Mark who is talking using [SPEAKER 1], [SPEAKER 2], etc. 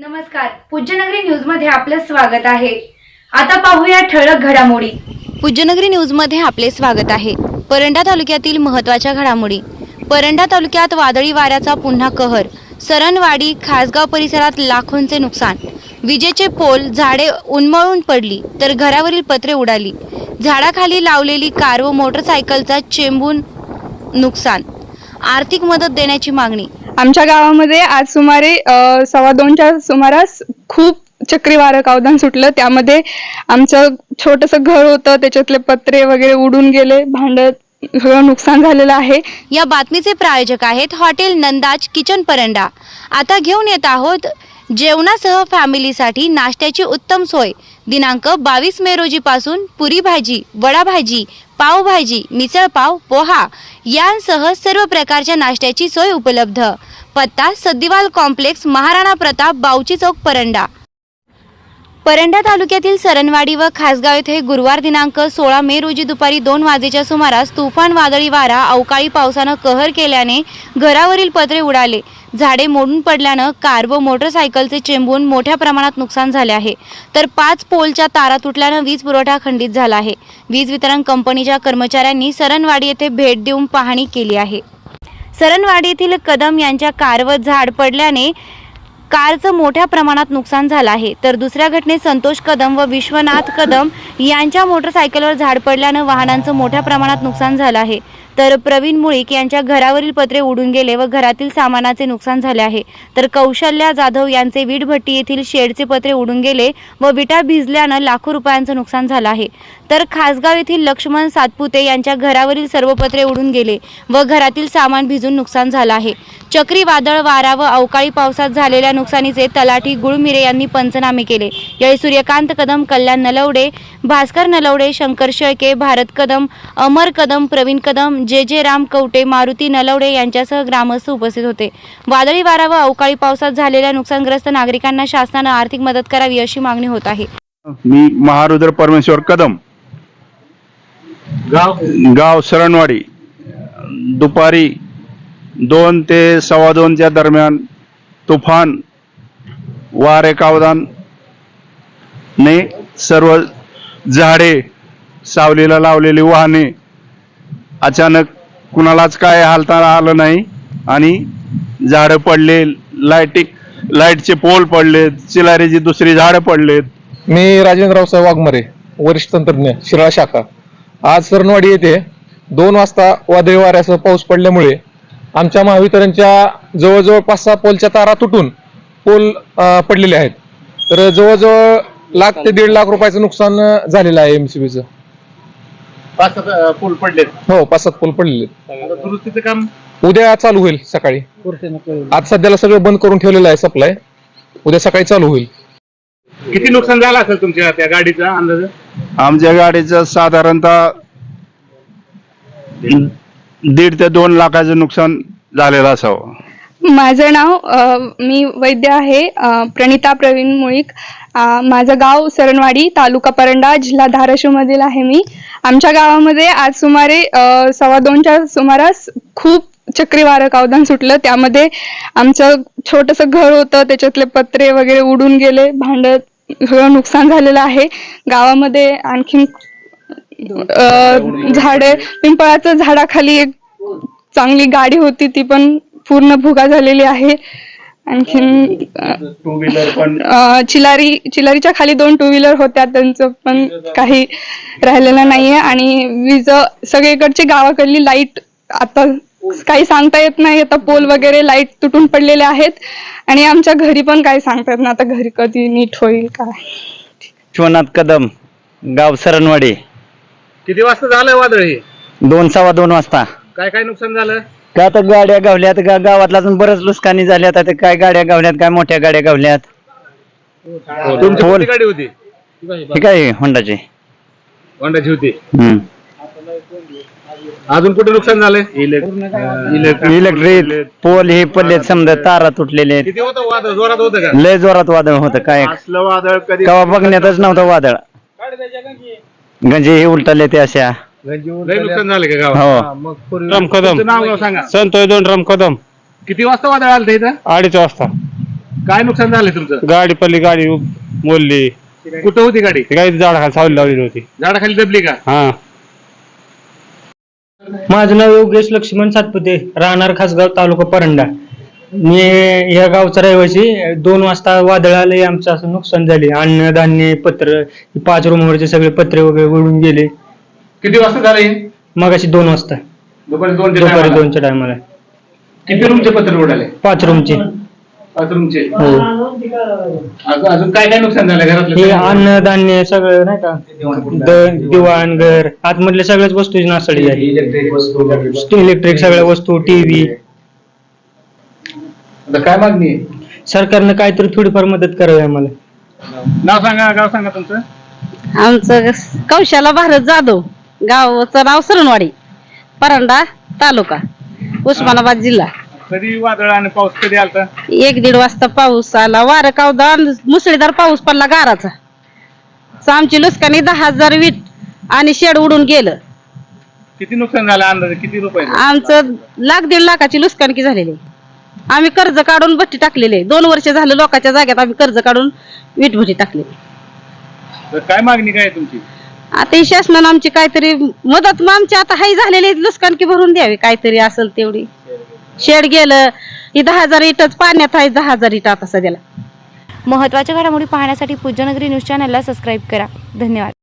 [SPEAKER 1] नमस्कार. पूज्यनगरी न्यूजमध्ये आपलं स्वागत आहे. आता पाहूया ठळक घडामोडी.
[SPEAKER 2] पूज्यनगरी न्यूजमध्ये आपले स्वागत आहे. परंडा तालुक्यातील महत्त्वाच्या घडामोडी. परंडा तालुक्यात वादळी वाऱ्याचा पुन्हा कहर. सरणवाडी खासगाव परिसरात लाखोंचे नुकसान. विजेचे पोल झाडे उन्मळून पडली तर घरावरील पत्रे उडाली. झाडाखाली लावलेली कार व मोटरसायकलचा चेंबून नुकसान. आर्थिक मदत देण्याची मागणी.
[SPEAKER 3] आमच्या गावामध्ये आज सुमारे सव्वा दोनच्या सुमारास खूप चक्रीवारक अवधान सुटलं. त्यामध्ये आमचं छोटंसं घर होतं त्याच्यातले पत्रे वगैरे उडून गेले भांडत सगळं नुकसान झालेलं आहे.
[SPEAKER 2] या बातमीचे प्रायोजक आहेत हॉटेल नंदाज किचन परंडा. आता घेऊन येत आहोत जेवणासह फॅमिलीसाठी नाश्त्याची उत्तम सोय. दिनांक बावीस मे रोजीपासून पुरी भाजी वडा भाजी पावभाजी मिसळ पाव पोहा यांसह सर्व प्रकारच्या नाश्त्याची सोय उपलब्ध. पत्ता सद्दिवाल कॉम्प्लेक्स महाराणा प्रताप बावची चौक परंडा. परंडा तालुक्यातील सरणवाडी व खासगाव येथे गुरुवार दिनांक सोळा मे रोजी दुपारी दोन वाजेच्या सुमारास तुफान वादळी वारा अवकाळी पावसानं कहर केल्याने घरावरील पत्रे उडाले. झाडे मोडून पडल्यानं कार व मोटरसायकलचे चेंबून मोठ्या प्रमाणात नुकसान झाले आहे. तर पाच पोलच्या तारा तुटल्यानं वीज पुरवठा खंडित झाला आहे. वीज वितरण कंपनीच्या कर्मचाऱ्यांनी सरणवाडी येथे भेट देऊन पाहणी केली आहे. सरणवाडी कदम यांच्या कारवर झाड पडल्याने कारचं मोठ्या प्रमाणात नुकसान झालं आहे. तर दुसऱ्या घटनेत संतोष कदम व विश्वनाथ कदम यांच्या मोटरसायकलवर झाड पडल्यानं वाहनांचं मोठ्या प्रमाणात नुकसान झालं आहे. तर प्रवीण मुळीक यांच्या घरावरील पत्रे उडून गेले व घरातील सामानाचे नुकसान झाले आहे. तर कौशल्या जाधव यांचे वीटभट्टी येथील शेडचे पत्रे उडून गेले व विटा भिजल्यानं लाखो रुपयांचं नुकसान झालं आहे. तर खासगाव येथील लक्ष्मण सातपुते यांच्या घरावरील सर्व पत्रे उडून गेले व घरातील सामान भिजून नुकसान झालं आहे. चक्रीवादळ वारा व अवकाळी पावसात झालेल्या नुकसानीचे तलाठी गुळमिरे यांनी पंचनामे केले. यावेळी सूर्यकांत कदम कल्याण नलवडे भास्कर नलवडे शंकर शेळके भारत कदम अमर कदम प्रवीण कदम जे जे राम कवटे मारुती नलवडे यांच्यासह ग्रामस्थ उपस्थित होते. वादळी वारा व अवकाळी पावसात झालेल्या नुकसानग्रस्त नागरिकांना शासनानं आर्थिक मदत करावी अशी मागणी होत आहे.
[SPEAKER 4] मी महारुद्र परमेश्वर कदम.
[SPEAKER 5] गाव?
[SPEAKER 4] गाव सरणवाडी. दुपारी दोन ते सव्वा दोनच्या दरम्यान तुफान वारे कावदान ने सर्व झाडे सावलीला लावलेली वाहने अचानक कुणालाच काय हालता आलं नाही आणि झाडं पडले लाईटिक लाईटचे पोल पडले चिलारीची दुसरी झाडं पडलेत
[SPEAKER 5] मी राजेंद्रराव साहेब वरिष्ठ तंत्रज्ञ शिराळा शाखा. आज सरणवाडी येथे दोन वाजता वादळी वाऱ्यासह पाऊस पडल्यामुळे आमच्या महावितरणच्या जवळजवळ पाच सहा पोलच्या तारा तुटून पोल पडलेले आहेत. तर जवळजवळ लाख ते दीड लाख रुपयाचं नुकसान झालेलं आहे एमसीबीचं
[SPEAKER 6] पाच सात पूल पडले
[SPEAKER 5] हो पाच सात पोल पडलेले आहेत.
[SPEAKER 6] दुरुस्तीचं काम?
[SPEAKER 5] उद्या चालू होईल सकाळी. आज सध्याला सगळं बंद करून ठेवलेलं आहे सप्लाय. उद्या सकाळी चालू होईल.
[SPEAKER 6] किती नुकसान झालं असेल तुमच्या त्या गाडीचा अंदाज?
[SPEAKER 4] आमच्या गाडीचं साधारणतः दीड ते दोन लाखाचं नुकसान झालेलं असावं.
[SPEAKER 3] माझं नाव अ, मी वैद्य आहे अ, प्रणिता प्रवीण मुळीक. अ, माझं गाव सरणवाडी तालुका परंडा जिल्हा धाराशिवमधील आहे मी. आमच्या गावामध्ये आज सुमारे अ, सव्वा दोनच्या सुमारास खूप चक्रीवारक अवधान सुटलं. त्यामध्ये आमचं छोटंसं घर होतं त्याच्यातले पत्रे वगैरे उडून गेले भांड सगळं नुकसान झालेलं आहे. गावामध्ये आणखीन झाडे पिंपळाचं झाडाखाली एक चांगली गाडी होती ती पण पूर्ण भुगा झालेली आहे. आणखीन
[SPEAKER 4] टू व्हीलर पण.
[SPEAKER 3] अ, चिलारी चिलारीच्या खाली दोन टू व्हीलर होत्या त्यांचं पण काही राहिलेलं नाहीये. आणि वीज सगळीकडची गावाकडली लाइट आता काही सांगता येत नाही आता पोल वगैरे लाइट तुटून पडलेले आहेत. आणि आमच्या घरी पण काही सांगता येत नाही आता घरी कधी नीट होईल काय.
[SPEAKER 7] विश्वनाथ कदम गाव सरणवाडी.
[SPEAKER 6] किती वाजता झालं वादळ हे?
[SPEAKER 7] दोन सव्वा दोन वाजता.
[SPEAKER 6] काय काय नुकसान झालं?
[SPEAKER 7] का आता गाड्या गावल्यात गा गावातला अजून बरंच नुकसानी झाली आता ते काय गाड्या गावल्यात काय मोठ्या गाड्या गावल्यात.
[SPEAKER 6] तुमची
[SPEAKER 7] पोल.
[SPEAKER 6] कोणती गाडी होती?
[SPEAKER 7] हे काय होंडाची
[SPEAKER 6] होंडाची होती.
[SPEAKER 7] हम्म.
[SPEAKER 6] अजून कुठे नुकसान झालंय?
[SPEAKER 7] इलेक्ट्रिक पोल हे पडलेत समजा तारा तुटलेले आहेत.
[SPEAKER 6] किती होतं वादळ? जोरात होतं का?
[SPEAKER 7] लय जोरात वादळ होतं काय?
[SPEAKER 4] असलं वादळ कधी
[SPEAKER 7] कवा बघण्यातच नव्हतं वादळ. गंजे हे उलटले ते अशा.
[SPEAKER 6] लय नुकसान झालं का गावात?
[SPEAKER 7] हो.
[SPEAKER 5] राम कदम
[SPEAKER 6] तुमचं नाव गाव सांगा.
[SPEAKER 5] संतोष दोन राम कदम
[SPEAKER 6] किती वाजता वादळ आलं इथं?
[SPEAKER 5] अडीच वाजता.
[SPEAKER 6] काय नुकसान झालंय तुमचं?
[SPEAKER 4] गाडी पडली गाडी मोडली.
[SPEAKER 6] कुठं होती गाडी?
[SPEAKER 4] ती गाडी झाडाखाली सावली लावलेली होती.
[SPEAKER 6] झाडाखाली दबली का?
[SPEAKER 4] हा.
[SPEAKER 8] माझं नाव योगेश लक्ष्मण सातपुते राहणार खासगाव तालुका परंडा. मी या गावचा रहिवासी दोन वाजता वादळ आले आमचं असं नुकसान झाले अन्न धान्य पत्र पाच रूमवरचे सगळे पत्रे वगैरे उडून गेले.
[SPEAKER 6] किती वाजता झालं?
[SPEAKER 8] मगाशी दोन वाजता.
[SPEAKER 6] दुपारी टायमाला.
[SPEAKER 8] दोनच्या टायमाला
[SPEAKER 6] किती रूमचे पत्र उडाले?
[SPEAKER 8] पाच रूमचे
[SPEAKER 6] पाच रूमचे
[SPEAKER 8] हो.
[SPEAKER 6] अजून अजून काय काय नुकसान झालं
[SPEAKER 8] हे
[SPEAKER 6] घरातलं
[SPEAKER 8] अन्न धान्य सगळं नाही का? द- दिवाण घर. आतमधल्या सगळ्याच वस्तूची नासाडी झाली. इलेक्ट्रिक सगळ्या वस्तू टीव्ही
[SPEAKER 6] आता काय मागणी आहे?
[SPEAKER 8] सरकारनं काहीतरी थोडीफार मदत करावी आम्हाला.
[SPEAKER 6] नाव सांगा गाव सांगा तुमचं.
[SPEAKER 9] आमचं कौशाला भारत जाधव. गावचं नाव सरणवाडी. परांडा तालुका उस्मानाबाद जिल्हा.
[SPEAKER 6] कधी वादळ आणि पाऊस कधी आलता?
[SPEAKER 9] एक दीड वाजता पाऊस आला. वारं कावदा मुसळीधार पाऊस पडला गाराचा. तर आमची नुकसानी दहा हजार वीट आणि शेड उडून गेलं.
[SPEAKER 6] किती नुकसान झालं अंदाजे? किती रुपये?
[SPEAKER 9] आमचं लाख दीड लाखाची नुकसानकी झालेली. आम्ही कर्ज काढून भट्टी टाकलेली आहे. दोन वर्ष झालं लोकांच्या जाग्यात आम्ही कर्ज काढून वीट भट्टी टाकली.
[SPEAKER 6] तर काय मागणी काय आहे तुमची?
[SPEAKER 9] आता ही शासनानं आमची काहीतरी मदत मग आमची आता हाई झालेली नुकसान की भरून द्यावी काहीतरी असेल तेवढी. शेड गेलं ही दहा हजार इटच पाण्यात आहे दहा हजार इट आता सध्याला.
[SPEAKER 2] महत्त्वाच्या घडामोडी पाहण्यासाठी पूज्यनगरी न्यूज चॅनलला सबस्क्राईब करा. धन्यवाद.